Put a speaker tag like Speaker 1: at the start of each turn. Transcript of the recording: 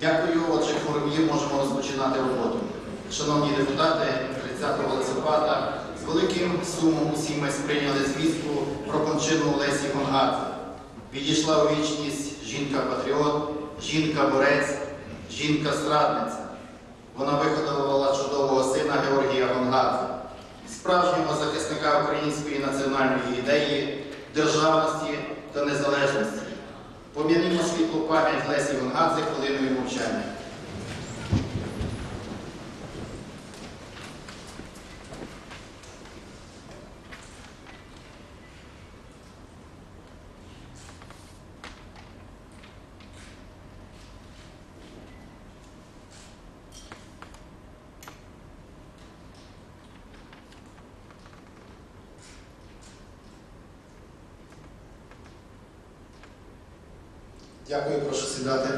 Speaker 1: Дякую. Отже, форум'ї можемо розпочинати роботу. Шановні депутати, 30 листопада з великим сумом усі ми сприйняли звістку про кончину Лесі Гонгадзе. Відійшла у вічність жінка-патріот, жінка-борець, жінка-страдниця. Вона виходила чудового сина Георгія Гонгадзе, справжнього захисника української національної ідеї, державності та незалежності. Пом'янімо світлу пам'ять Лесі Гонгадзе хвилиною мовчання. Дякую, прошу сідати.